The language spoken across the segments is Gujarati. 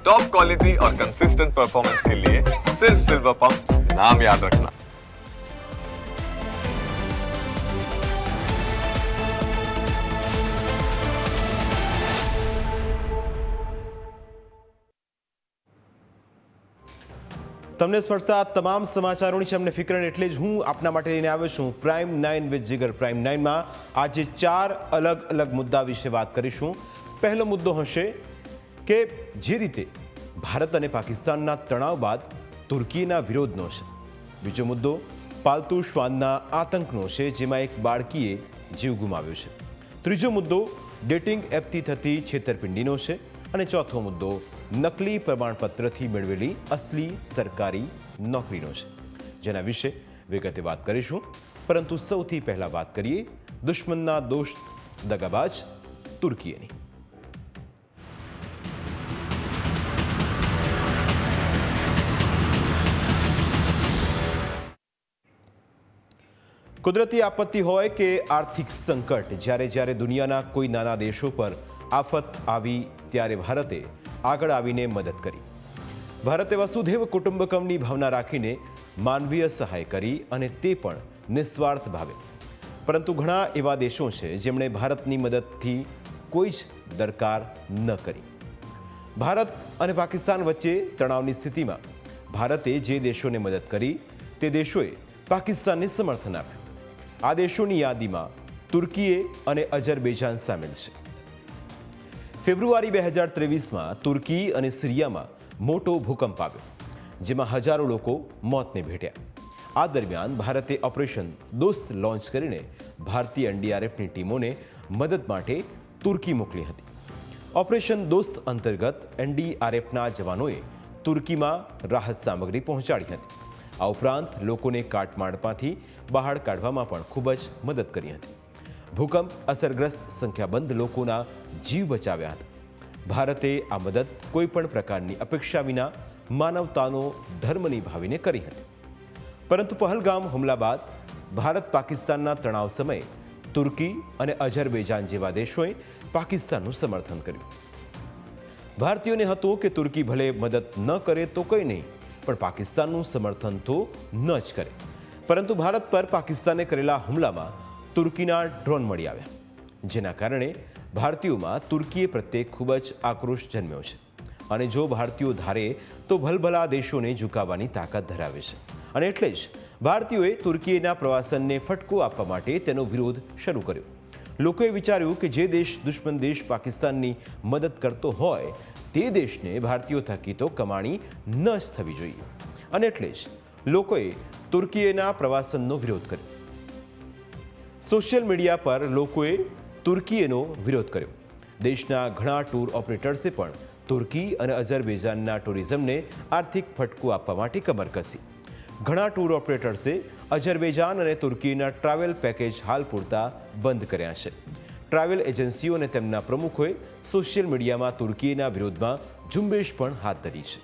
टॉप क्वालिटी और कंसिस्टेंट परफॉर्मेंस के लिए सिर्फ सिल्वर पंप नाम याद रखना તમને સ્પર્શતા તમામ સમાચારોની છે અમને ફિકર એટલે જ હું આપના માટે લઈને આવ્યો છું prime nine with Jigar prime નાઇનમાં આજે ચાર અલગ અલગ મુદ્દા વિશે વાત કરીશું પહેલો મુદ્દો હશે કે જે રીતે ભારત અને પાકિસ્તાનના તણાવ બાદ તુર્કીના વિરોધનો છે. બીજો મુદ્દો પાલતુ શ્વાનના આતંકનો છે, જેમાં એક બાળકીએ જીવ ગુમાવ્યો છે. ત્રીજો મુદ્દો ડેટિંગ એપથી થતી છેતરપિંડીનો છે અને ચોથો મુદ્દો નકલી પ્રમાણપત્રથી મેળવેલી અસલી સરકારી નોકરીનો છે. જેના વિશે વિગતે વાત કરીશું, પરંતુ સૌથી પહેલાં વાત કરીએ દુશ્મનના દોસ્ત દગાબાજ તુર્કીએની કુદરતી આપત્તિ હોય કે આર્થિક સંકટ, જ્યારે જ્યારે દુનિયાના કોઈ નાના દેશો પર આફત આવી, ત્યારે ભારતે આગળ આવીને મદદ કરી. ભારતે વસુધૈવ કુટુંબકમની ભાવના રાખીને માનવીય સહાય કરી અને તે પણ નિસ્વાર્થ ભાવે. પરંતુ ઘણા એવા દેશો છે, જેમણે ભારતની મદદથી કોઈ જ દરકાર ન કરી. ભારત અને પાકિસ્તાન વચ્ચે તણાવની સ્થિતિમાં ભારતે જે દેશોને મદદ કરી, તે દેશોએ પાકિસ્તાનને સમર્થન આપ્યું. આ દેશોની યાદીમાં તુર્કીએ અને અજરબૈજાન સામેલ છે. ફેબ્રુઆરી બે હજાર ત્રેવીસમાં તુર્કી અને સિરિયામાં મોટો ભૂકંપ આવ્યો, જેમાં હજારો લોકો મોતને ભેટ્યા. આ દરમિયાન ભારતે ઓપરેશન દોસ્ત લોન્ચ કરીને ભારતીય એનડીઆરએફની ટીમોને મદદ માટે તુર્કી મોકલી હતી. ઓપરેશન દોસ્ત અંતર્ગત એનડીઆરએફના જવાનોએ તુર્કીમાં રાહત સામગ્રી પહોંચાડી હતી. આ ઉપરાંત લોકોને કાટમાળમાંથી બહાર કાઢવામાં પણ ખૂબ જ મદદ કરી હતી. ભૂકંપ અસરગ્રસ્ત સંખ્યાબંધ લોકોના જીવ બચાવ્યા હતા. ભારતે આ મદદ કોઈ પણ પ્રકારની અપેક્ષા વિના માનવતાનો ધર્મ નિભાવીને કરી હતી. પરંતુ પહલગામ હુમલા બાદ ભારત પાકિસ્તાનના તણાવ સમયે તુર્કી અને અઝરબેજાન જેવા દેશોએ પાકિસ્તાનનું સમર્થન કર્યું. ભારતીયોને હતું કે તુર્કી ભલે મદદ ન કરે તો કંઈ નહીં પણ પાકિસ્તાનનું સમર્થન તો ન જ કરે. પરંતુ ભારત પર પાકિસ્તાને કરેલા હુમલામાં તુર્કીના ડ્રોન મળી આવ્યા. જેના કારણે ભારતીયોમાં તુર્કીએ પ્રત્યે ખૂબ જ આક્રોશ જન્મ્યો છે. અને જો ભારતીયો ધારે, તો ભલભલા દેશોને ઝુકાવવાની તાકાત ધરાવે છે. અને એટલે જ ભારતીયોએ તુર્કીના પ્રવાસનને ફટકો આપવા માટે તેનો વિરોધ શરૂ કર્યો. લોકોએ વિચાર્યું કે જે દેશ દુશ્મન દેશ પાકિસ્તાનની મદદ કરતો હોય તે દેશને ભારતીયો થકી તો કમાણી ન જ થવી જોઈએ. અને એટલે જ લોકોએ તુર્કીએના પ્રવાસનનો વિરોધ કર્યો. સોશિયલ મીડિયા પર લોકોએ તુર્કીએનો વિરોધ કર્યો. દેશના ઘણા ટૂર ઓપરેટર્સે પણ તુર્કી અને અઝરબૈજાનના ટુરિઝમને આર્થિક ફટકો આપવા માટે કમર કસી. ઘણા ટૂર ઓપરેટર્સે અઝરબૈજાન અને તુર્કીના ટ્રાવેલ પેકેજ હાલ પૂરતા બંધ કર્યા છે. ટ્રાવેલ એજન્સીઓ અને તેમના પ્રમુખોએ સોશિયલ મીડિયામાં તુર્કીના વિરોધમાં ઝુંબેશ પણ હાથ ધરી છે.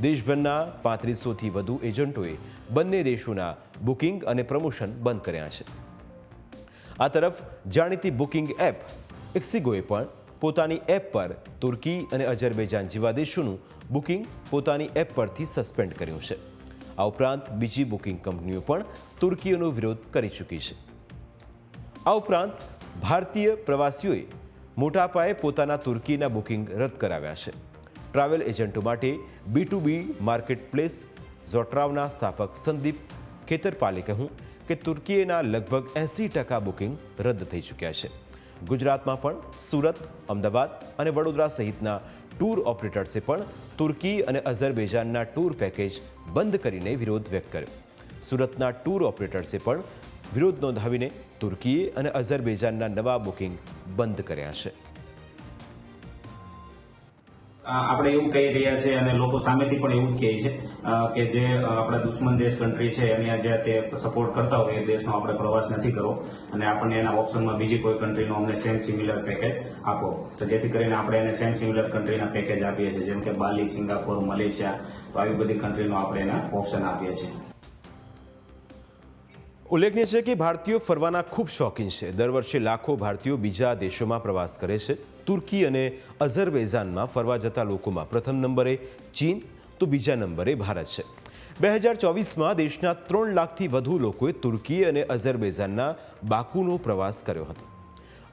દેશભરના પાંત્રીસોથી વધુ એજન્ટોએ બંને દેશોના બુકિંગ અને પ્રમોશન બંધ કર્યા છે. આ તરફ જાણીતી બુકિંગ એપ એક્સિગોએ પણ પોતાની એપ પર તુર્કી અને અજરબૈજાન જેવા દેશોનું બુકિંગ પોતાની એપ પરથી સસ્પેન્ડ કર્યું છે. આ ઉપરાંત બીજી બુકિંગ કંપનીઓ પણ તુર્કીઓનો વિરોધ કરી ચૂકી છે. આ ઉપરાંત ભારતીય પ્રવાસીઓએ મોટા પાયે પોતાના તુર્કીના બુકિંગ રદ કરાવ્યા છે. ટ્રાવેલ એજન્ટો માટે B to B market place ઝોટ્રાવના સ્થાપક સંદીપ ખેતરપાલે કહ્યું કે તુર્કીએના લગભગ એંસી ટકા બુકિંગ રદ થઈ ચૂક્યા છે. ગુજરાતમાં પણ સુરત, અમદાવાદ અને વડોદરા સહિતના ટૂર ઓપરેટર્સે પણ તુર્કી અને અઝરબૈજાનના ટૂર પેકેજ બંધ કરીને વિરોધ વ્યક્ત કર્યો. સુરતના ટૂર ઓપરેટર્સે પણ વિરોધ નોંધાવીને તુર્કીએ અને અઝરબૈજાનના નવા બુકિંગ બંધ કર્યા છે. આપણે એવું કહી રહ્યા છે અને લોકો સામેથી પણ એવું કહે છે કે જે આપણા દુશ્મન દેશ કન્ટ્રી છે, એને જે તે સપોર્ટ કરતા હોય એ દેશનો આપણે પ્રવાસ નથી કરવો અને આપણને એના ઓપ્શનમાં બીજી કોઈ કન્ટ્રીનો અમને સેમ સિમિલર પેકેજ આપો. તો જેથી કરીને આપણે એને સેમ સિમિલર કન્ટ્રીના પેકેજ આપીએ છીએ, જેમ કે બાલી, સિંગાપોર, મલેશિયા, તો આવી બધી કન્ટ્રીનો આપણે એના ઓપ્શન આપીએ છીએ. ઉલ્લેખનીય છે કે ભારતીયો ફરવાના ખૂબ શોખીન છે. દર વર્ષે લાખો ભારતીયો બીજા દેશોમાં પ્રવાસ કરે છે. તુર્કી અને અઝરબૈજાનમાં ફરવા જતા લોકોમાં પ્રથમ નંબરે ચીન, તો બીજા નંબરે ભારત છે. બે હજાર ચોવીસમાં દેશના ત્રણ લાખથી વધુ લોકોએ તુર્કી અને અઝરબૈજાનના બાકુનો પ્રવાસ કર્યો હતો.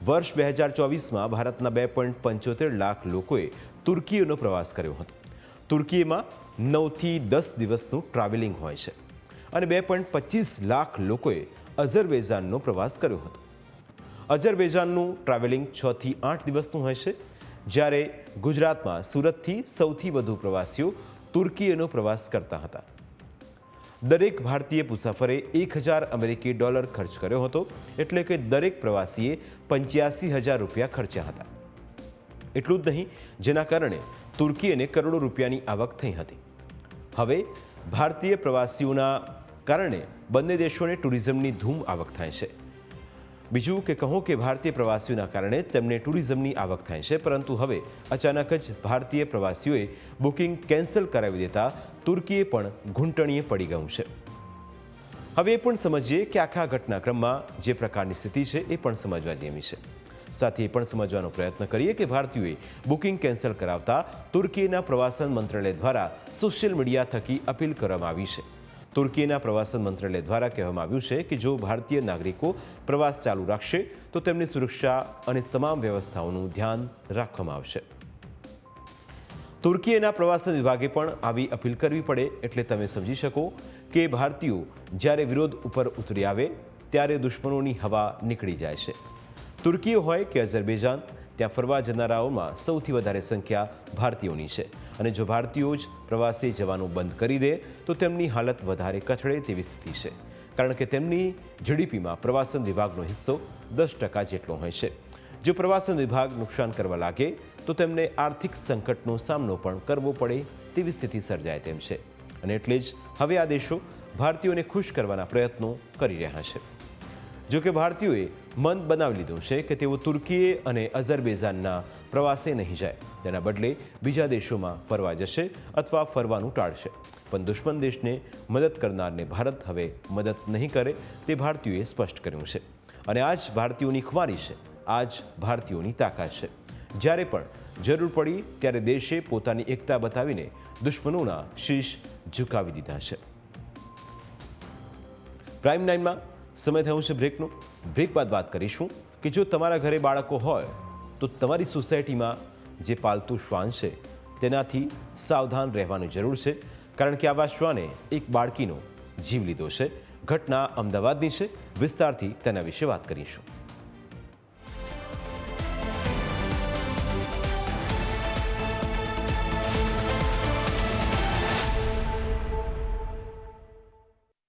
વર્ષ બે હજાર ચોવીસમાં ભારતના બે પોઈન્ટ પંચોતેર લાખ લોકોએ તુર્કીનો પ્રવાસ કર્યો હતો. તુર્કીમાં નવથી દસ દિવસનું ટ્રાવેલિંગ હોય છે. અને બે પોઈન્ટ પચીસ લાખ લોકોએ અઝરબૈજાનનો પ્રવાસ કર્યો હતો. અઝરબૈજાનનું ટ્રાવેલિંગ છથી આઠ દિવસનું હોય છે, જ્યારે ગુજરાતમાં સુરતથી સૌથી વધુ પ્રવાસીઓ તુર્કીનો પ્રવાસ કરતા હતા. દરેક ભારતીય મુસાફરે એક હજાર અમેરિકી ડોલર ખર્ચ કર્યો હતો, એટલે કે દરેક પ્રવાસીએ પંચ્યાસી હજાર રૂપિયા ખર્ચ્યા હતા. એટલું જ નહીં, જેના કારણે તુર્કીએને કરોડો રૂપિયાની આવક થઈ હતી. હવે ભારતીય પ્રવાસીઓના કારણે બંને દેશોને ટુરિઝમની ધૂમ આવક થાય છે. બીજું કે કહો કે ભારતીય પ્રવાસીઓના કારણે તેમને ટુરિઝમની આવક થાય છે, પરંતુ હવે અચાનક જ ભારતીય પ્રવાસીઓએ બુકિંગ કેન્સલ કરાવી દેતા તુર્કીએ પણ ઘૂંટણીએ પડી ગયું છે. હવે એ પણ સમજીએ કે આખા ઘટનાક્રમમાં જે પ્રકારની સ્થિતિ છે એ પણ સમજવા જેવી છે. સાથે એ પણ સમજવાનો પ્રયત્ન કરીએ કે ભારતીયોએ બુકિંગ કેન્સલ કરાવતા તુર્કીના પ્રવાસન મંત્રાલય દ્વારા સોશિયલ મીડિયા થકી અપીલ કરવામાં આવી છે. તુર્કીના પ્રવાસન મંત્રાલય દ્વારા કહેવામાં આવ્યું છે કે જો ભારતીય નાગરિકો પ્રવાસ ચાલુ રાખશે, તો તેમની સુરક્ષા અને તમામ વ્યવસ્થાઓનું ધ્યાન રાખવામાં આવશે. તુર્કીના પ્રવાસન વિભાગે પણ આવી અપીલ કરવી પડે એટલે તમે સમજી શકો કે ભારતીયો જ્યારે વિરોધ ઉપર ઉતરી આવે, ત્યારે દુશ્મનોની હવા નીકળી જાય છે. તુર્કીઓ હોય કે અઝરબૈજાન ત્યાં ફરવા જનારાઓમાં સૌથી વધારે સંખ્યા ભારતીયોની છે. અને જો ભારતીયો જ પ્રવાસે જવાનું બંધ કરી દે, તો તેમની હાલત વધારે કથળે તેવી સ્થિતિ છે. કારણ કે તેમની જીડીપીમાં પ્રવાસન વિભાગનો હિસ્સો દસ ટકા જેટલો હોય છે. જો પ્રવાસન વિભાગ નુકસાન કરવા લાગે, તો તેમને આર્થિક સંકટનો સામનો પણ કરવો પડે તેવી સ્થિતિ સર્જાય તેમ છે. અને એટલે જ હવે આ દેશો ભારતીયોને ખુશ કરવાના પ્રયત્નો કરી રહ્યા છે. જો કે ભારતીયોએ મન બનાવી લીધું છે કે તેઓ તુર્કીએ અને અઝરબેઝાનના પ્રવાસે નહીં જાય. તેના બદલે બીજા દેશોમાં ફરવા જશે અથવા ફરવાનું ટાળશે. પણ દુશ્મન દેશને મદદ કરનારને ભારત હવે મદદ નહીં કરે તે ભારતીયોએ સ્પષ્ટ કર્યું છે. અને આ જ ભારતીયોની ખુમારી છે. આ જ ભારતીયોની તાકાત છે. જ્યારે પણ જરૂર પડી ત્યારે દેશે પોતાની એકતા બતાવીને દુશ્મનોના શીશ ઝુકાવી દીધા છે. પ્રાઇમ નાઇનમાં સમય થયું છે બ્રેકનો બ્રેક બાદ વાત કરીશું કે જો તમારા ઘરે બાળકો હોય, તો તમારી સોસાયટીમાં જે પાલતુ શ્વાન છે, તેનાથી સાવધાન રહેવાની જરૂર છે. કારણ કે આવા શ્વાને એક બાળકીનો જીવ લીધો છે. ઘટના અમદાવાદની છે. વિસ્તારથી તેના વિશે વાત કરીશું.